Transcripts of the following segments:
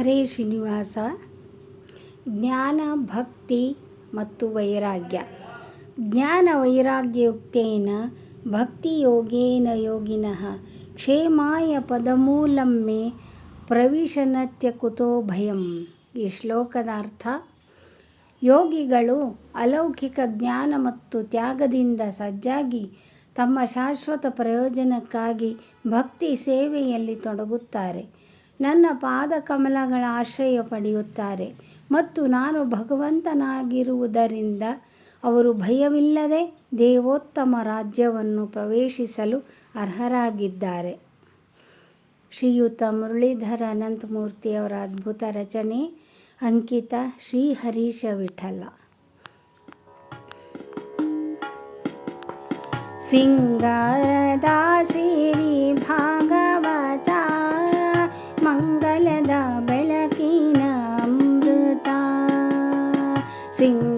ಹರೇ ಶ್ರೀನಿವಾಸ. ಜ್ಞಾನ, ಭಕ್ತಿ ಮತ್ತು ವೈರಾಗ್ಯ. ಜ್ಞಾನ ವೈರಾಗ್ಯಯುಕ್ತೇನ ಭಕ್ತಿಯೋಗೇನ ಯೋಗಿನಃ. ಕ್ಷೇಮಾಯ ಪದಮೂಲಮ್ಮೆ ಮೇ ಪ್ರವಿಶನತ್ಯ ಕುತೋ ಭಯಂ. ಈ ಶ್ಲೋಕದ ಅರ್ಥ, ಯೋಗಿಗಳು ಅಲೌಕಿಕ ಜ್ಞಾನ ಮತ್ತು ತ್ಯಾಗದಿಂದ ಸಜ್ಜಾಗಿ ತಮ್ಮ ಶಾಶ್ವತ ಪ್ರಯೋಜನಕ್ಕಾಗಿ ಭಕ್ತಿ ಸೇವೆಯಲ್ಲಿ ತೊಡಗುತ್ತಾರೆ. ನನ್ನ ಪಾದಕಮಲಗಳ ಆಶ್ರಯ ಪಡೆಯುತ್ತಾರೆ. ಮತ್ತು ನಾನು ಭಗವಂತನಾಗಿರುವುದರಿಂದ ಅವರು ಭಯವಿಲ್ಲದೆ ದೇವೋತ್ತಮ ರಾಜ್ಯವನ್ನು ಪ್ರವೇಶಿಸಲು ಅರ್ಹರಾಗಿದ್ದಾರೆ. ಶ್ರೀಯುತ ಮುರಳೀಧರ ಅನಂತಮೂರ್ತಿಯವರ ಅದ್ಭುತ ರಚನೆ, ಅಂಕಿತ ಶ್ರೀ ಹರೀಶ ವಿಠಲ. ಸಿಂಗಾರದ ಸಿರಿ ಭಾಗವತ ಮಂಗಳದ ಬೆಳಕಿನ ಅಮೃತ ಸಿಂಗಾರದ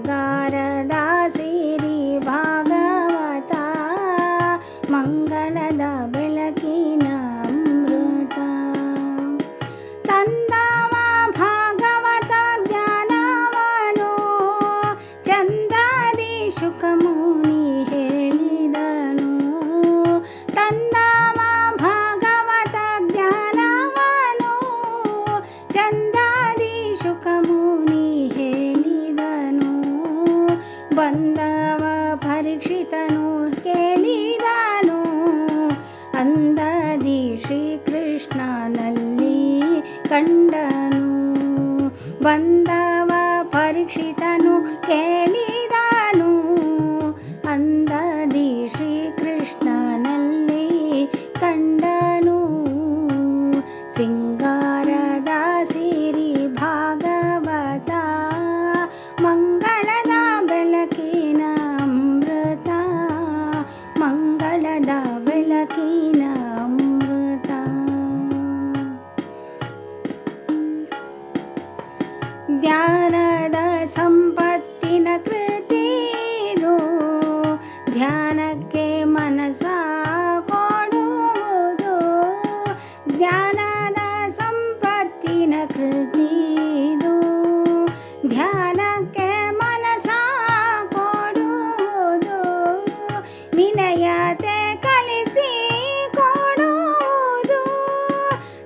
ಚಂದಾದಿ ಶುಕಮುನಿ ಹೇಳಿದನು ಬಂದವ ಪರೀಕ್ಷಿತನು ಕೇಳಿದನು. ಅಂದದಿ ಶ್ರೀಕೃಷ್ಣನಲ್ಲಿ ಕಂಡನು ಬಂದವ ಪರೀಕ್ಷಿತನು ಕೇಳಿದನು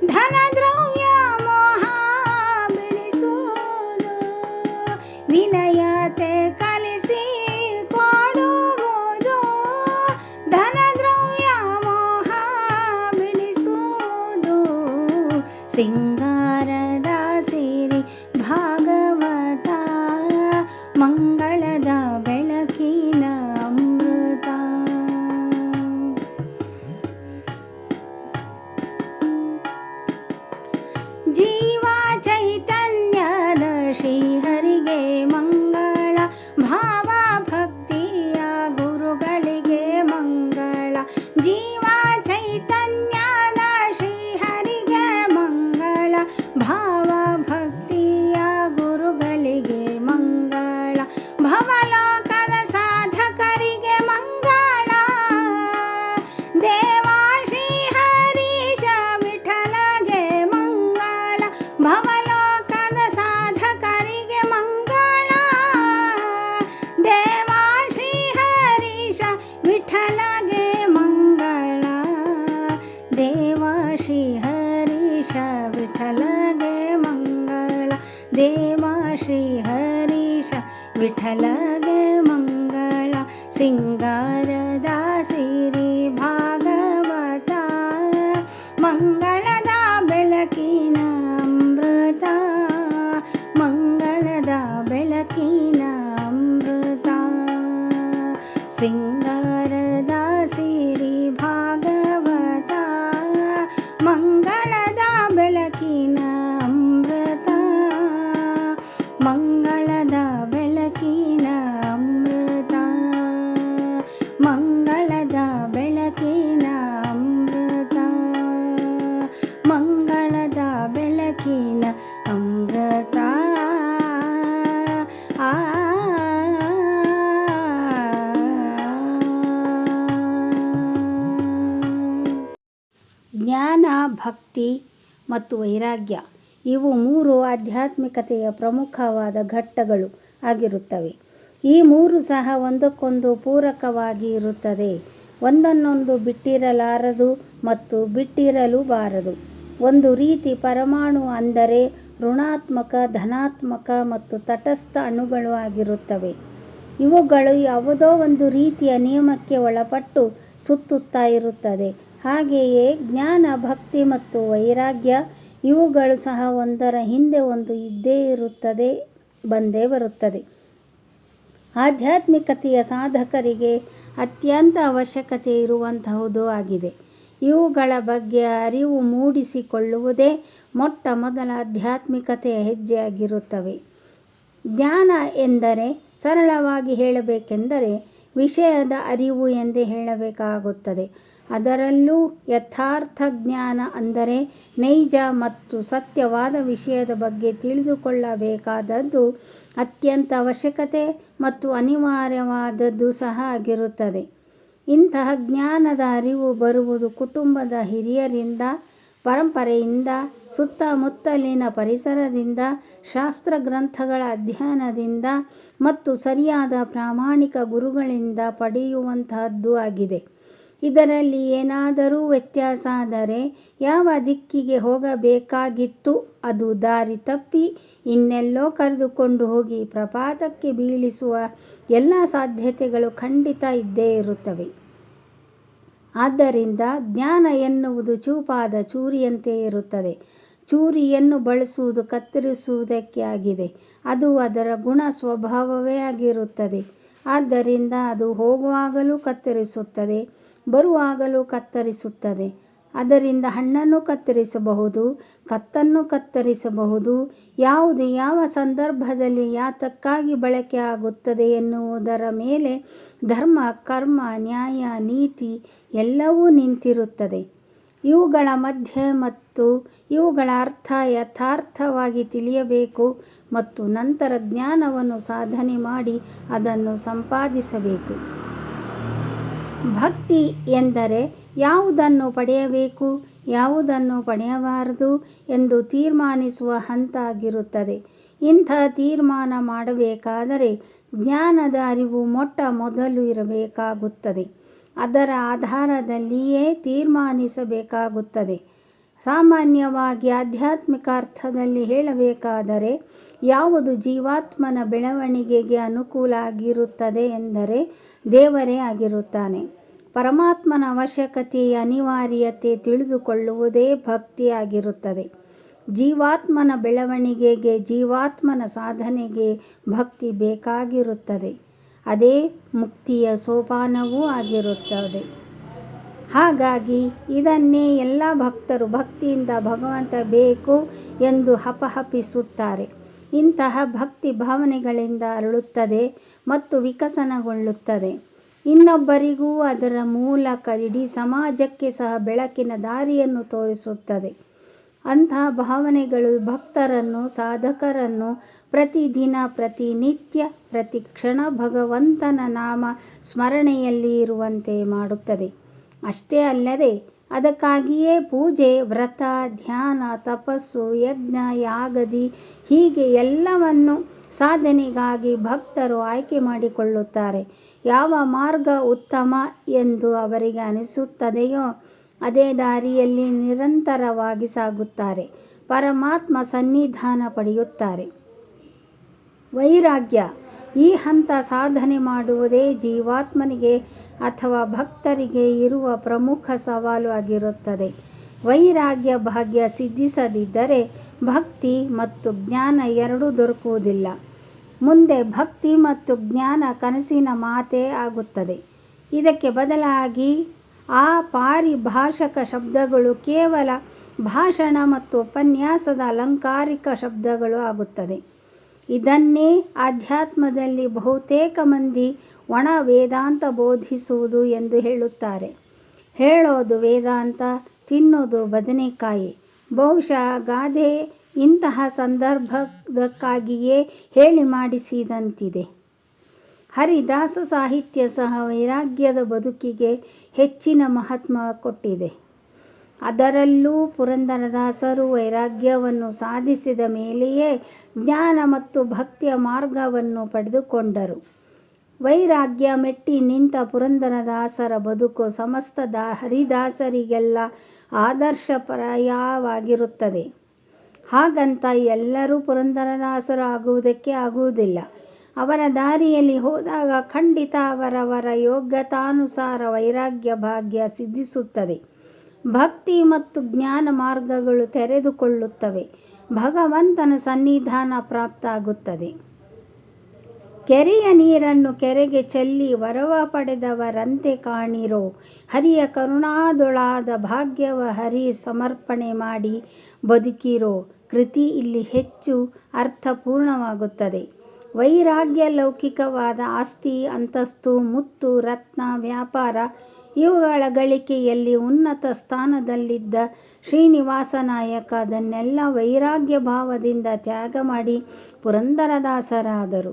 धन ಭಾವ ಭಕ್ತಿಯ ಗುರುಗಳಿಗೆ ಮಂಗಳ ಭವಲೋಕದ ಸಾಧಕರಿಗೆ ಮಂಗಳ ದೇವಾ ಶ್ರೀ ಹರೀಶ ವಿಠಲಗೆ ಮಂಗಳ ಭವಲೋಕದ ಸಾಧಕರಿಗೆ ಮಂಗಳ ದೇವಾ ಶ್ರೀ ಹರೀಶ ವಿಠಲಗೆ ಮಂಗಳ ದೇವಾ ಶ್ರೀ देवा श्रीहरीश विठलग मङ्गल सिङ्ग ಮತ್ತು ವೈರಾಗ್ಯ. ಇವು ಮೂರು ಆಧ್ಯಾತ್ಮಿಕತೆಯ ಪ್ರಮುಖವಾದ ಘಟ್ಟಗಳು ಆಗಿರುತ್ತವೆ. ಈ ಮೂರು ಸಹ ಒಂದಕ್ಕೊಂದು ಪೂರಕವಾಗಿ ಇರುತ್ತದೆ. ಒಂದನ್ನೊಂದು ಬಿಟ್ಟಿರಲಾರದು ಮತ್ತು ಬಿಟ್ಟಿರಲು ಬಾರದು ಒಂದು ರೀತಿ ಪರಮಾಣು ಅಂದರೆ ಋಣಾತ್ಮಕ, ಧನಾತ್ಮಕ ಮತ್ತು ತಟಸ್ಥ ಅಣುಗಳು ಆಗಿರುತ್ತವೆ. ಇವುಗಳು ಯಾವುದೋ ಒಂದು ರೀತಿಯ ನಿಯಮಕ್ಕೆ ಒಳಪಟ್ಟು ಸುತ್ತುತ್ತಾ ಇರುತ್ತದೆ. ಹಾಗೆಯೇ ಜ್ಞಾನ, ಭಕ್ತಿ ಮತ್ತು ವೈರಾಗ್ಯ ಇವುಗಳು ಸಹ ಒಂದರ ಹಿಂದೆ ಒಂದು ಇದ್ದೇ ಇರುತ್ತದೆ, ಬಂದೇ ಬರುತ್ತದೆ. ಆಧ್ಯಾತ್ಮಿಕತೆಯ ಸಾಧಕರಿಗೆ ಅತ್ಯಂತ ಅವಶ್ಯಕತೆ ಇರುವಂತಹುದು ಆಗಿದೆ. ಇವುಗಳ ಬಗ್ಗೆ ಅರಿವು ಮೂಡಿಸಿಕೊಳ್ಳುವುದೇ ಮೊಟ್ಟ ಮೊದಲ ಆಧ್ಯಾತ್ಮಿಕತೆಯ ಹೆಜ್ಜೆಯಾಗಿರುತ್ತವೆ. ಜ್ಞಾನ ಎಂದರೆ ಸರಳವಾಗಿ ಹೇಳಬೇಕೆಂದರೆ ವಿಷಯದ ಅರಿವು ಎಂದೇ ಹೇಳಬೇಕಾಗುತ್ತದೆ. ಅದರಲ್ಲೂ ಯಥಾರ್ಥ ಜ್ಞಾನ ಅಂದರೆ ನೈಜ ಮತ್ತು ಸತ್ಯವಾದ ವಿಷಯದ ಬಗ್ಗೆ ತಿಳಿದುಕೊಳ್ಳಬೇಕಾದದ್ದು ಅತ್ಯಂತ ಅವಶ್ಯಕತೆ ಮತ್ತು ಅನಿವಾರ್ಯವಾದದ್ದು ಸಹ ಆಗಿರುತ್ತದೆ. ಇಂತಹ ಜ್ಞಾನದ ಅರಿವು ಬರುವುದು ಕುಟುಂಬದ ಹಿರಿಯರಿಂದ, ಪರಂಪರೆಯಿಂದ, ಸುತ್ತಮುತ್ತಲಿನ ಪರಿಸರದಿಂದ ಶಾಸ್ತ್ರ ಗ್ರಂಥಗಳ ಅಧ್ಯಯನದಿಂದ ಮತ್ತು ಸರಿಯಾದ ಪ್ರಾಮಾಣಿಕ ಗುರುಗಳಿಂದ ಪಡೆಯುವಂತಹದ್ದು ಆಗಿದೆ. ಇದರಲ್ಲಿ ಏನಾದರೂ ವ್ಯತ್ಯಾಸ ಆದರೆ ಯಾವ ದಿಕ್ಕಿಗೆ ಹೋಗಬೇಕಾಗಿತ್ತು? ಅದು ದಾರಿ ತಪ್ಪಿ ಇನ್ನೆಲ್ಲೋ ಕರೆದುಕೊಂಡು ಹೋಗಿ ಪ್ರಪಾತಕ್ಕೆ ಬೀಳಿಸುವ ಎಲ್ಲ ಸಾಧ್ಯತೆಗಳು ಖಂಡಿತ ಇದ್ದೇ ಇರುತ್ತವೆ. ಆದ್ದರಿಂದ ಜ್ಞಾನ ಎನ್ನುವುದು ಚೂಪಾದ ಚೂರಿಯಂತೆ ಇರುತ್ತದೆ. ಚೂರಿಯನ್ನು ಬಳಸುವುದು ಕತ್ತರಿಸುವುದಕ್ಕೆ ಆಗಿದೆ. ಅದು ಅದರ ಗುಣ ಸ್ವಭಾವವೇ ಆಗಿರುತ್ತದೆ. ಆದ್ದರಿಂದ ಅದು ಹೋಗುವಾಗಲೂ ಕತ್ತರಿಸುತ್ತದೆ. ಬರುವಾಗಲೂ ಕತ್ತರಿಸುತ್ತದೆ. ಅದರಿಂದ ಹಣ್ಣನ್ನು ಕತ್ತರಿಸಬಹುದು, ಕತ್ತನ್ನು ಕತ್ತರಿಸಬಹುದು. ಯಾವುದು ಯಾವ ಸಂದರ್ಭದಲ್ಲಿ ಯಾತಕ್ಕಾಗಿ ಬಳಕೆ ಆಗುತ್ತದೆ ಎನ್ನುವುದರ ಮೇಲೆ ಧರ್ಮ, ಕರ್ಮ, ನ್ಯಾಯ, ನೀತಿ ಎಲ್ಲವೂ ನಿಂತಿರುತ್ತದೆ. ಇವುಗಳ ಮಧ್ಯೆ ಮತ್ತು ಇವುಗಳ ಅರ್ಥ ಯಥಾರ್ಥವಾಗಿ ತಿಳಿಯಬೇಕು ಮತ್ತು ನಂತರ ಜ್ಞಾನವನ್ನು ಸಾಧನೆ ಮಾಡಿ ಅದನ್ನು ಸಂಪಾದಿಸಬೇಕು. ಭಕ್ತಿ ಎಂದರೆ ಯಾವುದನ್ನು ಪಡೆಯಬೇಕು, ಯಾವುದನ್ನು ಪಡೆಯಬಾರದು ಎಂದು ತೀರ್ಮಾನಿಸುವ ಹಂತ ಆಗಿರುತ್ತದೆ ಇಂಥ ತೀರ್ಮಾನ ಮಾಡಬೇಕಾದರೆ ಜ್ಞಾನದ ಅರಿವು ಮೊಟ್ಟ ಮೊದಲು ಇರಬೇಕಾಗುತ್ತದೆ. ಅದರ ಆಧಾರದಲ್ಲಿಯೇ ತೀರ್ಮಾನಿಸಬೇಕಾಗುತ್ತದೆ. ಸಾಮಾನ್ಯವಾಗಿ ಆಧ್ಯಾತ್ಮಿಕ ಅರ್ಥದಲ್ಲಿ ಹೇಳಬೇಕಾದರೆ ಯಾವುದು ಜೀವಾತ್ಮನ ಬೆಳವಣಿಗೆಗೆ ಅನುಕೂಲ ಆಗಿರುತ್ತದೆ ಎಂದರೆ ದೇವರೇ ಆಗಿರುತ್ತಾನೆ. ಪರಮಾತ್ಮನ ಅವಶ್ಯಕತೆಯ ಅನಿವಾರ್ಯತೆ ತಿಳಿದುಕೊಳ್ಳುವುದೇ ಭಕ್ತಿಯಾಗಿರುತ್ತದೆ. ಜೀವಾತ್ಮನ ಬೆಳವಣಿಗೆಗೆ, ಜೀವಾತ್ಮನ ಸಾಧನೆಗೆ ಭಕ್ತಿ ಬೇಕಾಗಿರುತ್ತದೆ. ಅದೇ ಮುಕ್ತಿಯ ಸೋಪಾನವೂ ಆಗಿರುತ್ತದೆ. ಹಾಗಾಗಿ ಇದನ್ನೇ ಎಲ್ಲ ಭಕ್ತರು ಭಕ್ತಿಯಿಂದ ಭಗವಂತ ಬೇಕು ಎಂದು ಹಪಹಪಿಸುತ್ತಾರೆ. ಇಂತಹ ಭಕ್ತಿ ಭಾವನೆಗಳಿಂದ ಅರಳುತ್ತದೆ ಮತ್ತು ವಿಕಸನಗೊಳ್ಳುತ್ತದೆ. ಇನ್ನೊಬ್ಬರಿಗೂ ಅದರ ಮೂಲಕ ಇಡೀ ಸಮಾಜಕ್ಕೆ ಸಹ ಬೆಳಕಿನ ದಾರಿಯನ್ನು ತೋರಿಸುತ್ತದೆ. ಅಂತಹ ಭಾವನೆಗಳು ಭಕ್ತರನ್ನು, ಸಾಧಕರನ್ನು ಪ್ರತಿದಿನ, ಪ್ರತಿನಿತ್ಯ ಪ್ರತಿ ಕ್ಷಣ ಭಗವಂತನ ನಾಮ ಸ್ಮರಣೆಯಲ್ಲಿ ಇರುವಂತೆ ಮಾಡುತ್ತದೆ. ಅಷ್ಟೇ ಅಲ್ಲದೆ ಅದಕ್ಕಾಗಿಯೇ ಪೂಜೆ, ವ್ರತ, ಧ್ಯಾನ, ತಪಸ್ಸು, ಯಜ್ಞ, ಯಾಗದಿ ಹೀಗೆ ಎಲ್ಲವನ್ನು ಸಾಧನೆಗಾಗಿ ಭಕ್ತರು ಆಯ್ಕೆ ಮಾಡಿಕೊಳ್ಳುತ್ತಾರೆ. ಯಾವ ಮಾರ್ಗ ಉತ್ತಮ ಎಂದು ಅವರಿಗೆ ಅನಿಸುತ್ತದೆಯೋ ಅದೇ ದಾರಿಯಲ್ಲಿ ನಿರಂತರವಾಗಿ ಸಾಗುತ್ತಾರೆ. ಪರಮಾತ್ಮ ಸನ್ನಿಧಾನ ಪಡೆಯುತ್ತಾರೆ. ವೈರಾಗ್ಯ, ಈ ಹಂತ ಸಾಧನೆ ಮಾಡುವುದೇ ಜೀವಾತ್ಮನಿಗೆ ಅಥವಾ ಭಕ್ತರಿಗೆ ಇರುವ ಪ್ರಮುಖ ಸವಾಲು ಆಗಿರುತ್ತದೆ. ವೈರಾಗ್ಯ ಭಾಗ್ಯ ಸಿದ್ಧಿಸದಿದ್ದರೆ ಭಕ್ತಿ ಮತ್ತು ಜ್ಞಾನ ಎರಡೂ ದೊರಕುವುದಿಲ್ಲ. ಮುಂದೆ ಭಕ್ತಿ ಮತ್ತು ಜ್ಞಾನ ಕನಸಿನ ಮಾತೇ ಆಗುತ್ತದೆ. ಇದಕ್ಕೆ ಬದಲಾಗಿ ಆ ಪಾರಿಭಾಷಕ ಶಬ್ದಗಳು ಕೇವಲ ಭಾಷಣ ಮತ್ತು ಉಪನ್ಯಾಸದ ಅಲಂಕಾರಿಕ ಶಬ್ದಗಳು ಆಗುತ್ತದೆ. ಇದನ್ನೇ ಆಧ್ಯಾತ್ಮದಲ್ಲಿ ಬಹುತೇಕ ಮಂದಿ ಒಣ ವೇದಾಂತ ಬೋಧಿಸುವುದು ಎಂದು ಹೇಳುತ್ತಾರೆ. ಹೇಳೋದು ವೇದಾಂತ, ತಿನ್ನೋದು ಬದನೆಕಾಯಿ. ಬಹುಶಃ ಗಾದೆ ಇಂತಹ ಸಂದರ್ಭಕ್ಕಾಗಿಯೇ ಹೇಳಿ ಮಾಡಿಸಿದಂತಿದೆ. ಹರಿದಾಸ ಸಾಹಿತ್ಯ ಸಹ ವೈರಾಗ್ಯದ ಬದುಕಿಗೆ ಹೆಚ್ಚಿನ ಮಹತ್ವ ಕೊಟ್ಟಿದೆ. ಅದರಲ್ಲೂ ಪುರಂದರದಾಸರು ವೈರಾಗ್ಯವನ್ನು ಸಾಧಿಸಿದ ಮೇಲೆಯೇ ಜ್ಞಾನ ಮತ್ತು ಭಕ್ತಿಯ ಮಾರ್ಗವನ್ನು ಪಡೆದುಕೊಂಡರು. ವೈರಾಗ್ಯ ಮೆಟ್ಟಿ ನಿಂತ ಪುರಂದರದಾಸರ ಬದುಕು ಸಮಸ್ತ ಹರಿದಾಸರಿಗೆಲ್ಲ ಆದರ್ಶಪ್ರಾಯವಾಗಿರುತ್ತದೆ. ಹಾಗಂತ ಎಲ್ಲರೂ ಪುರಂದರದಾಸರು ಆಗುವುದಕ್ಕೆ ಆಗುವುದಿಲ್ಲ. ಅವರ ದಾರಿಯಲ್ಲಿ ಹೋದಾಗ ಖಂಡಿತ ಅವರವರ ಯೋಗ್ಯತಾನುಸಾರ ವೈರಾಗ್ಯ ಭಾಗ್ಯ ಸಿದ್ಧಿಸುತ್ತದೆ. ಭಕ್ತಿ ಮತ್ತು ಜ್ಞಾನ ಮಾರ್ಗಗಳು ತೆರೆದುಕೊಳ್ಳುತ್ತವೆ. ಭಗವಂತನ ಸನ್ನಿಧಾನ ಪ್ರಾಪ್ತ-ಆಗುತ್ತದೆ. ಕೆರೆಯ ನೀರನ್ನು ಕೆರೆಗೆ ಚೆಲ್ಲಿ ವರವ ಪಡೆದವರಂತೆ ಕಾಣಿರೋ. ಹರಿಯ ಕರುಣಾದೊಳಾದ ಭಾಗ್ಯವ ಹರಿ ಸಮರ್ಪಣೆ ಮಾಡಿ ಬದುಕಿರೋ ಕೃತಿ ಇಲ್ಲಿ ಹೆಚ್ಚು ಅರ್ಥಪೂರ್ಣವಾಗುತ್ತದೆ. ವೈರಾಗ್ಯ ಲೌಕಿಕವಾದ ಆಸ್ತಿ, ಅಂತಸ್ತು, ಮುತ್ತು, ರತ್ನ, ವ್ಯಾಪಾರ ಇವುಗಳ ಗಳಿಕೆಯಲ್ಲಿ ಉನ್ನತ ಸ್ಥಾನದಲ್ಲಿದ್ದ ಶ್ರೀನಿವಾಸನಾಯಕ ಅದನ್ನೆಲ್ಲ ವೈರಾಗ್ಯ ಭಾವದಿಂದ ತ್ಯಾಗ ಮಾಡಿ ಪುರಂದರದಾಸರಾದರು.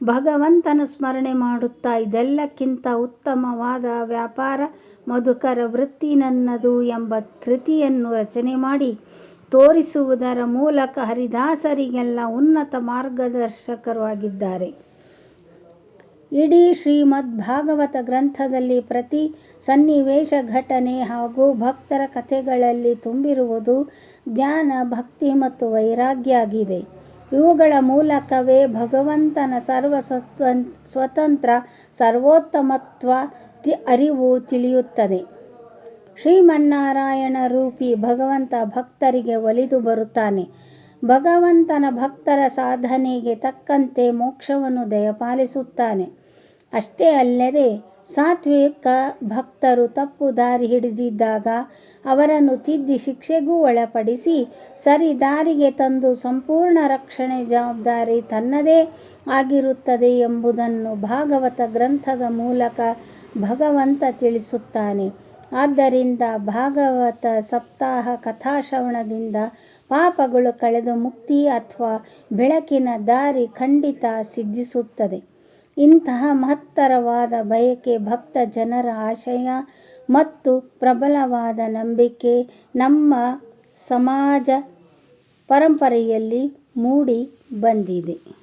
ಭಗವಂತನ ಸ್ಮರಣೆ ಮಾಡುತ್ತಾ ಇದೆಲ್ಲಕ್ಕಿಂತ ಉತ್ತಮವಾದ ವ್ಯಾಪಾರ ಮಧುಕರ ವೃತ್ತಿ ನನ್ನದು ಎಂಬ ಕೃತಿಯನ್ನು ರಚನೆ ಮಾಡಿ ತೋರಿಸುವುದರ ಮೂಲಕ ಹರಿದಾಸರಿಗೆಲ್ಲ ಉನ್ನತ ಮಾರ್ಗದರ್ಶಕರಾಗಿದ್ದಾರೆ. ಇಡೀ ಶ್ರೀಮದ್ ಭಾಗವತ ಗ್ರಂಥದಲ್ಲಿ ಪ್ರತಿ ಸನ್ನಿವೇಶ ಘಟನೆ ಹಾಗೂ ಭಕ್ತರ ಕಥೆಗಳಲ್ಲಿ ತುಂಬಿರುವುದು ಜ್ಞಾನ, ಭಕ್ತಿ ಮತ್ತು ವೈರಾಗ್ಯ ಆಗಿದೆ. ಇವುಗಳ ಮೂಲಕವೇ ಭಗವಂತನ ಸರ್ವ ಸ್ವತಂತ್ರ ಸರ್ವೋತ್ತಮತ್ವ ಅರಿವು ತಿಳಿಯುತ್ತದೆ. ಶ್ರೀಮನ್ನಾರಾಯಣ ರೂಪಿ ಭಗವಂತ ಭಕ್ತರಿಗೆ ಒಲಿದು ಬರುತ್ತಾನೆ. ಭಗವಂತನ ಭಕ್ತರ ಸಾಧನೆಗೆ ತಕ್ಕಂತೆ ಮೋಕ್ಷವನ್ನು ದಯಪಾಲಿಸುತ್ತಾನೆ. ಅಷ್ಟೇ ಅಲ್ಲದೆ ಸಾತ್ವಿಕ ಭಕ್ತರು ತಪ್ಪು ದಾರಿ ಹಿಡಿದಿದ್ದಾಗ ಅವರನ್ನು ತಿದ್ದಿ ಶಿಕ್ಷೆಗೂ ಒಳಪಡಿಸಿ ಸರಿ ದಾರಿಗೆ ತಂದು ಸಂಪೂರ್ಣ ರಕ್ಷಣೆ ಜವಾಬ್ದಾರಿ ತನ್ನದೇ ಆಗಿರುತ್ತದೆ ಎಂಬುದನ್ನು ಭಾಗವತ ಗ್ರಂಥದ ಮೂಲಕ ಭಗವಂತ ತಿಳಿಸುತ್ತಾನೆ. ಆದ್ದರಿಂದ ಭಾಗವತ ಸಪ್ತಾಹ ಕಥಾಶ್ರವಣದಿಂದ ಪಾಪಗಳು ಕಳೆದು ಮುಕ್ತಿ ಅಥವಾ ಬೆಳಕಿನ ದಾರಿ ಖಂಡಿತ ಸಿದ್ಧಿಸುತ್ತದೆ. ಇಂತಹ ಮಹತ್ತರವಾದ ಬಯಕೆ ಭಕ್ತ ಜನರ ಆಶಯ ಮತ್ತು ಪ್ರಬಲವಾದ ನಂಬಿಕೆ ನಮ್ಮ ಸಮಾಜ ಪರಂಪರೆಯಲ್ಲಿ ಮೂಡಿ ಬಂದಿದೆ.